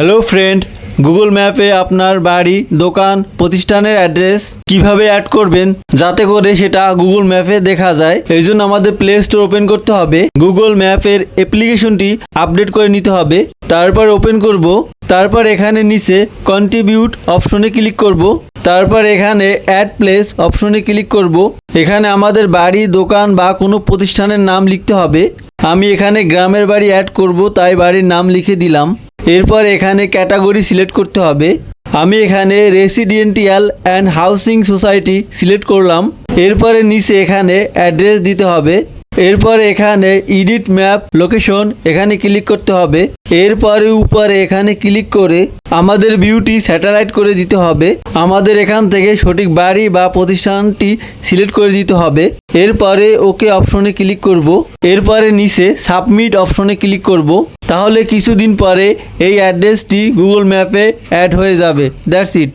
Hello friend Google ম্যাপে আপনার বাড়ি, দোকান, প্রতিষ্ঠানের অ্যাড্রেস কীভাবে অ্যাড করবেন যাতে করে সেটা গুগল ম্যাপে দেখা যায়। এই জন্য আমাদের প্লে স্টোর ওপেন করতে হবে। গুগল ম্যাপের অ্যাপ্লিকেশনটি আপডেট করে নিতে হবে। তারপর ওপেন করব। তারপর এখানে নিচে কন্ট্রিবিউট অপশনে ক্লিক করব। তারপর এখানে অ্যাড প্লেস অপশনে ক্লিক করব। এখানে আমাদের বাড়ি, দোকান বা কোনো প্রতিষ্ঠানের নাম লিখতে হবে। আমি এখানে গ্রামের বাড়ি অ্যাড করব, তাই বাড়ির নাম লিখে দিলাম। এরপর এখানে ক্যাটাগরি সিলেক্ট করতে হবে। আমি এখানে residential and housing society select করলাম। এরপরে নিচে এখানে অ্যাড্রেস দিতে হবে। এরপর এখানে ইডিট ম্যাপ লোকেশন এখানে ক্লিক করতে হবে। এরপরে উপরে এখানে ক্লিক করে আমাদের ভিউটি স্যাটেলাইট করে দিতে হবে। আমাদের এখান থেকে সঠিক বাড়ি বা প্রতিষ্ঠানটি সিলেক্ট করে দিতে হবে। এরপরে ওকে অপশনে ক্লিক করব। এরপরে নিচে সাবমিট অপশনে ক্লিক করব। তাহলে কিছুদিন পরে এই অ্যাড্রেসটি গুগল ম্যাপে অ্যাড হয়ে যাবে দ্যাটস ইট।